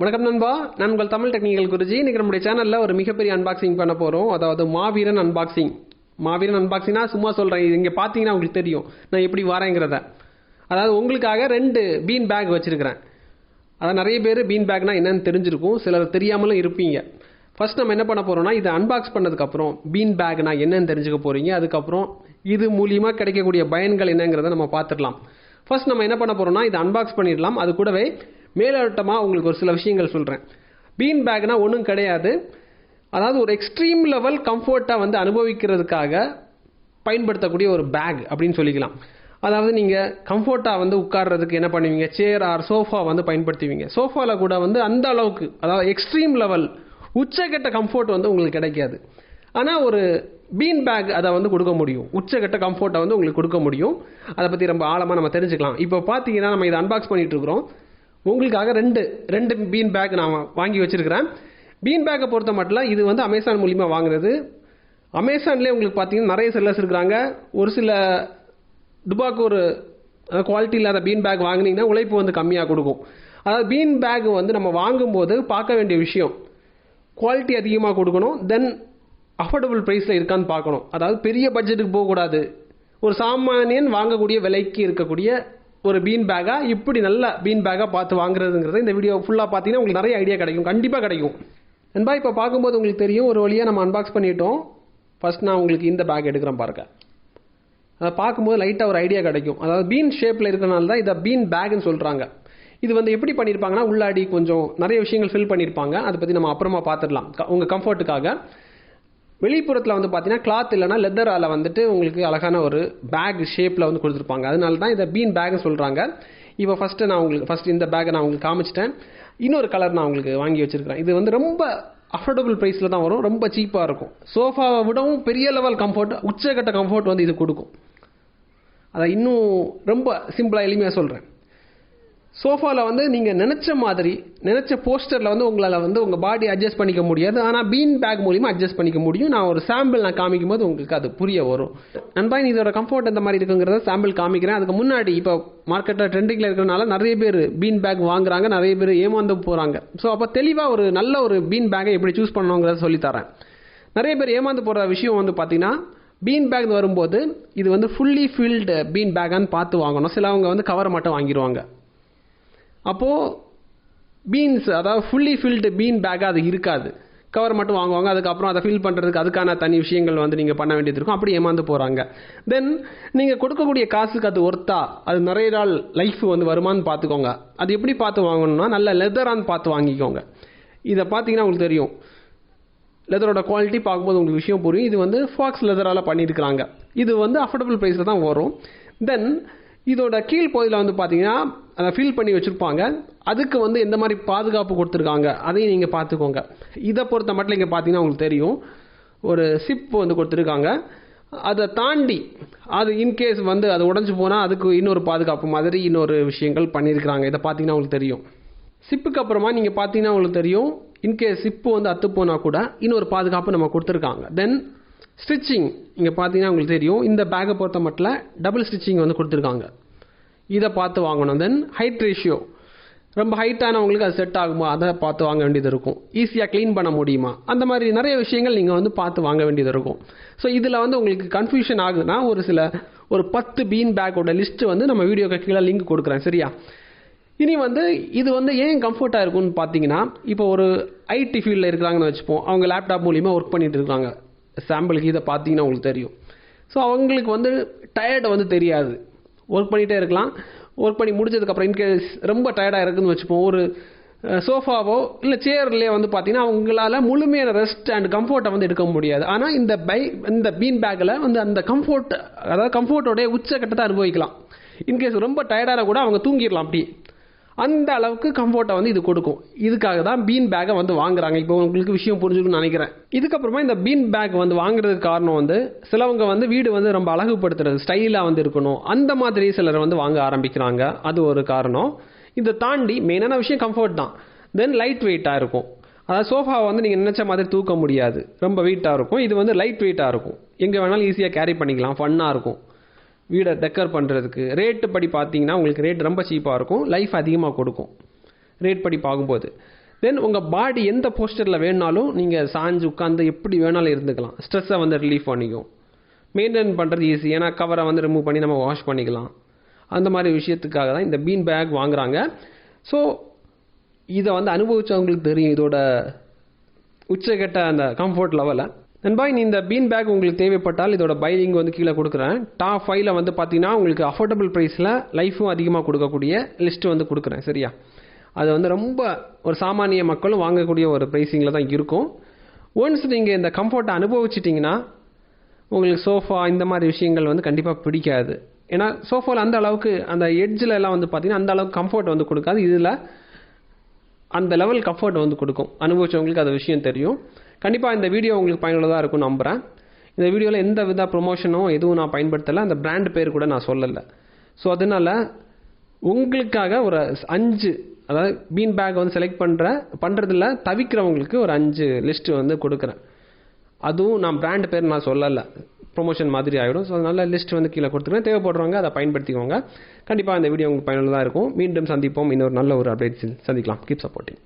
வணக்கம் நண்பா. நான் உங்கள் தமிழ் டெக்னிக்கல் குருஜி. இன்னைக்கு நம்முடைய சேனலில் ஒரு மிகப்பெரிய அன்பாக்சிங் பண்ண போகிறோம் அதாவது மாவீரன் அன்பாக்சிங் மாவீரன் அன்பாக்சிங்னா சும்மா சொல்கிறேன் இது பார்த்தீங்கன்னா உங்களுக்கு தெரியும். நான் எப்படி வரேங்கிறத. அதாவது உங்களுக்காக ரெண்டு பீன் பேக் வச்சுருக்கிறேன். அதாவது நிறைய பேர் பீன் பேக்னா என்னென்னு தெரிஞ்சிருக்கும். சிலர் தெரியாமலும் இருப்பீங்க. ஃபஸ்ட் நம்ம என்ன பண்ண போகிறோம்னா இதை அன்பாக்ஸ் பண்ணதுக்கப்புறம் பீன் பேக்னா என்னென்னு தெரிஞ்சுக்க போகிறீங்க அதுக்கப்புறம் இது மூலியமாக கிடைக்கக்கூடிய பயன்கள் என்னங்கிறத நம்ம பார்த்துடலாம். ஃபர்ஸ்ட் நம்ம என்ன பண்ண போகிறோம்னா இதை அன்பாக்ஸ் பண்ணிடலாம். அது கூடவே மேலோட்டமாக உங்களுக்கு ஒரு சில விஷயங்கள் சொல்கிறேன் பீன் பேக்னால் ஒன்றும் கிடையாது. அதாவது ஒரு எக்ஸ்ட்ரீம் லெவல் கம்ஃபர்ட்டாக வந்து அனுபவிக்கிறதுக்காக பயன்படுத்தக்கூடிய ஒரு பேக் அப்படின்னு சொல்லிக்கலாம். அதாவது நீங்கள் கம்ஃபர்ட்டாக வந்து உட்கார்றதுக்கு என்ன பண்ணுவீங்க? சேர் ஆர் சோஃபா வந்து பயன்படுத்துவீங்க. சோஃபாவில் கூட வந்து அந்த அளவுக்கு அதாவது எக்ஸ்ட்ரீம் லெவல் உச்சக்கட்ட கம்ஃபர்ட் வந்து உங்களுக்கு கிடைக்காது. ஆனால் ஒரு பீன் பேக் அதை வந்து கொடுக்க முடியும். உச்சக்கட்ட கம்ஃபர்ட்டை வந்து உங்களுக்கு கொடுக்க முடியும். அதை பற்றி ரொம்ப ஆழமாக நம்ம தெரிஞ்சுக்கலாம். இப்போ பார்த்தீங்கன்னா நம்ம இதை அன்பாக்ஸ் பண்ணிகிட்டு இருக்கிறோம். உங்களுக்காக ரெண்டு ரெண்டு பீன் பேக் நான் வாங்கி வச்சிருக்கிறேன். பீன் பேக்கை பொறுத்த மட்டும் இது வந்து அமேசான் மூலியமாக வாங்குறது. அமேசான்லேயே உங்களுக்கு பார்த்தீங்கன்னா நிறைய செல்லர்ஸ் இருக்கிறாங்க ஒரு சில டுபாக்கு ஒரு குவாலிட்டி இல்லாத பீன் பேக் வாங்கினீங்கன்னா உழைப்பு வந்து கம்மியாக கொடுக்கும். அதாவது பீன் பேக் வந்து நம்ம வாங்கும்போது பார்க்க வேண்டிய விஷயம் குவாலிட்டி அதிகமாக கொடுக்கணும். தென் அஃபோர்டபுள் ப்ரைஸில் இருக்கான்னு பார்க்கணும். அதாவது பெரிய பட்ஜெட்டுக்கு போகக்கூடாது. ஒரு சாமானியன் வாங்கக்கூடிய விலைக்கு இருக்கக்கூடிய ஒரு பீன் பேக்காக இப்படி நல்ல பீன் பேக்காக பார்த்து வாங்குறதுங்கிறது இந்த வீடியோ ஃபுல்லாக பார்த்தீங்கன்னா உங்களுக்கு நிறைய ஐடியா கிடைக்கும். கண்டிப்பாக கிடைக்கும். நண்பா இப்போ பார்க்கும்போது உங்களுக்கு தெரியும் ஒரு வழியாக நம்ம அன்பாக்ஸ் பண்ணிட்டோம். ஃபர்ஸ்ட் நான் உங்களுக்கு இந்த பேக் எடுக்கிறேன் பாருங்க. அதை பார்க்கும்போது லைட்டாக ஒரு ஐடியா கிடைக்கும். அதாவது பீன் ஷேப்பில் இருக்கிறனால தான் இதை பீன் பேக்னு சொல்கிறாங்க இது வந்து எப்படி பண்ணியிருப்பாங்கன்னா உள்ளாடி கொஞ்சம் நிறைய விஷயங்கள் ஃபில் பண்ணியிருப்பாங்க அதை பற்றி நம்ம அப்புறமா பார்த்துடலாம். உங்கள் கம்ஃபர்ட்டுக்காக வெளிப்புறத்தில் வந்து பார்த்தீங்கன்னா கிளாத் இல்லைனா லெதரால் வந்துட்டு உங்களுக்கு அழகான ஒரு பேக் ஷேப்பில் வந்து கொடுத்துருப்பாங்க. அதனால தான் இதை பீன் பேக்னு சொல்கிறாங்க இப்போ ஃபஸ்ட்டு நான் உங்களுக்கு ஃபஸ்ட் இந்த பேக்கை நான் உங்களுக்கு காமிச்சிட்டேன். இன்னொரு கலர் நான் உங்களுக்கு வாங்கி வச்சுருக்கிறேன். இது வந்து ரொம்ப அஃபோர்டபுள் ப்ரைஸில் தான் வரும். ரொம்ப சீப்பாக இருக்கும். சோஃபாவை விடவும் பெரிய லெவல் கம்ஃபர்ட் உச்சக்கட்ட கம்ஃபர்ட் வந்து இது கொடுக்கும். அதை இன்னும் ரொம்ப சிம்பிளாக எளிமையாக சொல்கிறேன் சோஃபாவில் வந்து நீங்கள் நினச்ச மாதிரி நினச்ச போஸ்டரில் வந்து உங்களால் வந்து உங்கள் பாடி அட்ஜஸ்ட் பண்ணிக்க முடியாது. ஆனால் பீன் பேக் மூலிமா அட்ஜஸ்ட் பண்ணிக்க முடியும். நான் ஒரு சாம்பிள் நான் காமிக்கும் போது உங்களுக்கு அது புரிய வரும். நண்பா இதோட கம்ஃபர்ட் எந்த மாதிரி இருக்குங்கிறத சாம்பிள் காமிக்கிறேன். அதுக்கு முன்னாடி இப்போ மார்க்கெட்டில் ட்ரெண்டிங்கில் இருக்கிறனால நிறைய பேர் பீன் பேக் வாங்குறாங்க. நிறைய பேர் ஏமாந்து போகிறாங்க ஸோ அப்போ தெளிவாக ஒரு நல்ல ஒரு பீன் பேக்கை எப்படி சூஸ் பண்ணணுங்கிறத சொல்லித்தரேன். நிறைய பேர் ஏமாந்து போகிற விஷயம் வந்து பார்த்தீங்கன்னா பீன் பேக் வரும்போது இது வந்து ஃபுல்லி ஃபில்டு பீன் பேக்கான்னு பார்த்து வாங்கணும். சிலவங்க வந்து கவரை மட்டும் வாங்கிடுவாங்க அப்போது பீன்ஸ் அதாவது ஃபுல்லி ஃபில்டு பீன் பேக்காக அது இருக்காது. கவர் மட்டும் வாங்குவாங்க அதுக்கப்புறம் அதை ஃபில் பண்ணுறதுக்கு அதுக்கான தனி விஷயங்கள் வந்து நீங்கள் பண்ண வேண்டியது இருக்கும். அப்படி ஏமாந்து போகிறாங்க தென் நீங்கள் கொடுக்கக்கூடிய காசுக்கு அது ஒர்த்தா அது நிறைய நாள் லைஃப் வந்து வருமானு பார்த்துக்கோங்க. அது எப்படி பார்த்து வாங்கணும்னா நல்ல லெதரான்னு பார்த்து வாங்கிக்கோங்க. இதை பார்த்தீங்கன்னா உங்களுக்கு தெரியும். லெதரோட குவாலிட்டி பார்க்கும்போது உங்களுக்கு விஷயம் புரியும். இது வந்து ஃபாக்ஸ் லெதரால் பண்ணியிருக்கிறாங்க. இது வந்து அஃபோர்டபுள் ப்ரைஸில் தான் வரும். தென் இதோட கீழ் பகுதியில் வந்து பார்த்தீங்கன்னா ஃபில் பண்ணி வச்சுருப்பாங்க. அதுக்கு வந்து எந்த மாதிரி பாதுகாப்பு கொடுத்துருக்காங்க அதையும் நீங்கள் பார்த்துக்கோங்க. இதை பொறுத்த மட்டும் இங்கே பார்த்தீங்கன்னா உங்களுக்கு தெரியும். ஒரு சிப் வந்து கொடுத்துருக்காங்க. அதை தாண்டி அது இன்கேஸ் வந்து அது உடஞ்சி போனால் அதுக்கு இன்னொரு பாதுகாப்பு மாதிரி இன்னொரு விஷயங்கள் பண்ணியிருக்கிறாங்க. இதை பார்த்தீங்கன்னா உங்களுக்கு தெரியும். சிப்புக்கு அப்புறமா நீங்கள் பார்த்தீங்கன்னா உங்களுக்கு தெரியும். இன்கேஸ் சிப்பு வந்து அத்து போனால் கூட இன்னொரு பாதுகாப்பு நம்ம கொடுத்துருக்காங்க. தென் ஸ்டிச்சிங் இங்கே பார்த்தீங்கன்னா உங்களுக்கு தெரியும். இந்த பேக்கை பொறுத்த மட்டும் டபுள் ஸ்டிச்சிங் வந்து கொடுத்துருக்காங்க. இதை பார்த்து வாங்கணும். தென் ஹைட் ரேஷியோ ரொம்ப ஹைட்டானவங்களுக்கு அது செட் ஆகுமா? அதை பார்த்து வாங்க வேண்டியது இருக்கும். ஈஸியாக க்ளீன் பண்ண முடியுமா? அந்த மாதிரி நிறைய விஷயங்கள் நீங்கள் வந்து பார்த்து வாங்க வேண்டியது இருக்கும். ஸோ இதில் வந்து உங்களுக்கு கன்ஃபியூஷன் ஆகுதுன்னா ஒரு சில ஒரு பத்து பீன் பேக்கோட லிஸ்ட்டு வந்து நம்ம வீடியோக்கு கீழே லிங்க் கொடுக்குறேன். சரியா? இனி வந்து இது வந்து ஏன் கம்ஃபர்ட்டாக இருக்கும்னு பார்த்தீங்கன்னா இப்போ ஒரு ஐடி ஃபீல்டில் இருக்கிறாங்கன்னு வச்சுப்போம். அவங்க லேப்டாப் மூலிமா ஒர்க் பண்ணிட்டு இருக்காங்க. சாம்பிளுக்கு இதை பார்த்தீங்கன்னா உங்களுக்கு தெரியும். ஸோ அவங்களுக்கு வந்து டயர்டை வந்து தெரியாது. ஒர்க் பண்ணிகிட்டே இருக்கலாம். ஒர்க் பண்ணி முடிச்சதுக்கப்புறம் இன்கேஸ் ரொம்ப டயர்டாக இருக்குதுன்னு வச்சுப்போம். ஒரு சோஃபாவோ இல்லை சேர்லேயே வந்து பார்த்தீங்கன்னா அவங்களால முழுமையான ரெஸ்ட் அண்ட் கம்ஃபர்ட்டை வந்து எடுக்க முடியாது. ஆனால் இந்த பை இந்த பீன் பேக்கில் வந்து அந்த கம்ஃபர்ட் அதாவது கம்ஃபர்ட்டோடைய உச்சக்கட்டத்தை அனுபவிக்கலாம். இன்கேஸ் ரொம்ப டயர்டாக கூட அவங்க தூங்கிடலாம் அப்படி. அந்த அளவுக்கு கம்ஃபர்ட்டை வந்து இது கொடுக்கும். இதுக்காக தான் பீன் பேக்கை வந்து வாங்குறாங்க. இப்போ உங்களுக்கு விஷயம் புரிஞ்சுக்கணும்னு நினைக்கிறேன். இதுக்கப்புறமா இந்த பீன் பேக் வந்து வாங்குறதுக்கு காரணம் வந்து சிலவங்க வந்து வீடு வந்து ரொம்ப அழகுபடுத்துறது ஸ்டைலாக வந்து இருக்கணும். அந்த மாதிரி சிலர் வந்து வாங்க ஆரம்பிக்கிறாங்க. அது ஒரு காரணம். இதை தாண்டி மெயினான விஷயம் கம்ஃபர்ட் தான். தென் லைட் வெயிட்டாக இருக்கும். அதாவது சோஃபாவை வந்து நீங்கள் நினச்ச மாதிரி தூக்க முடியாது. ரொம்ப வெயிட்டாக இருக்கும். இது வந்து லைட் வெயிட்டாக இருக்கும். எங்கே வேணாலும் ஈஸியாக கேரி பண்ணிக்கலாம். ஃபன்னாக இருக்கும். வீடை டெக்கர் பண்ணுறதுக்கு ரேட்டு படி பார்த்தீங்கன்னா உங்களுக்கு ரேட் ரொம்ப சீப்பாக இருக்கும். லைஃப் அதிகமாக கொடுக்கும். ரேட் படி பார்க்கும்போது. தென் உங்கள் பாடி எந்த போஸ்டரில் வேணாலும் நீங்கள் சாஞ்சு உட்காந்து எப்படி வேணாலும் இருந்துக்கலாம். ஸ்ட்ரெஸ்ஸை வந்து ரிலீஃப் பண்ணிக்கும். மெயின்டைன் பண்ணுறது ஈஸி ஏன்னா கவரை வந்து ரிமூவ் பண்ணி நம்ம வாஷ் பண்ணிக்கலாம். அந்த மாதிரி விஷயத்துக்காக தான் இந்த பீன் பேக் வாங்குகிறாங்க ஸோ இதை வந்து அனுபவித்தவங்களுக்கு தெரியும். இதோட உச்சகட்ட அந்த கம்ஃபர்ட் லெவலில் நண்பா இனி இந்த பீன் பேக் உங்களுக்கு தேவைப்பட்டால் இதோட பைலிங் வந்து கீழே கொடுக்குறேன். டாப் ஃபைவ்ல வந்து பார்த்தீங்கன்னா உங்களுக்கு அஃபோர்டபுள் ப்ரைஸில் லைஃபும் அதிகமாக கொடுக்கக்கூடிய லிஸ்ட்டு வந்து கொடுக்குறேன் சரியா? அது வந்து ரொம்ப ஒரு சாமானிய மக்களும் வாங்கக்கூடிய ஒரு ப்ரைஸிங்கில் தான் இருக்கும். ஒன்ஸ் நீங்கள் இந்த கம்ஃபர்ட்டை அனுபவிச்சிட்டிங்கன்னா உங்களுக்கு சோஃபா இந்த மாதிரி விஷயங்கள் வந்து கண்டிப்பாக பிடிக்காது. ஏன்னா சோஃபாவில் அந்த அளவுக்கு அந்த எட்ஜில் எல்லாம் வந்து பார்த்தீங்கன்னா அந்த அளவுக்கு கம்ஃபர்ட் வந்து கொடுக்காது. இதில் அந்த லெவல் கம்ஃபர்ட் வந்து கொடுக்கும். அனுபவிச்சவங்களுக்கு அது விஷயம் தெரியும். கண்டிப்பாக இந்த வீடியோ உங்களுக்கு பயனுள்ளதாக இருக்கும் நம்புகிறேன் இந்த வீடியோவில் எந்த வித ப்ரொமோஷனும் எதுவும் நான் பயன்படுத்தலை. அந்த பிராண்ட் பேர் கூட நான் சொல்லலை. ஸோ அதனால் உங்களுக்காக ஒரு அஞ்சு அதாவது பீன் பேக் வந்து செலக்ட் பண்ணுற பண்ணுறதில் தவிக்கிறவங்களுக்கு ஒரு அஞ்சு லிஸ்ட்டு வந்து கொடுக்குறேன். அதுவும் நான் பிராண்ட் பேர் நான் சொல்லலை. ப்ரொமோஷன் மாதிரி ஆகிடும் ஸோ அதனால் லிஸ்ட் வந்து கீழே கொடுத்துருவேன் தேவைப்படுறவங்க அதை பயன்படுத்திக்கோங்க. கண்டிப்பாக அந்த வீடியோ உங்களுக்கு பயனுள்ளதாக இருக்கும். மீண்டும் சந்திப்போம். இன்னொரு நல்ல ஒரு அப்டேட் சந்திக்கலாம். Keep supporting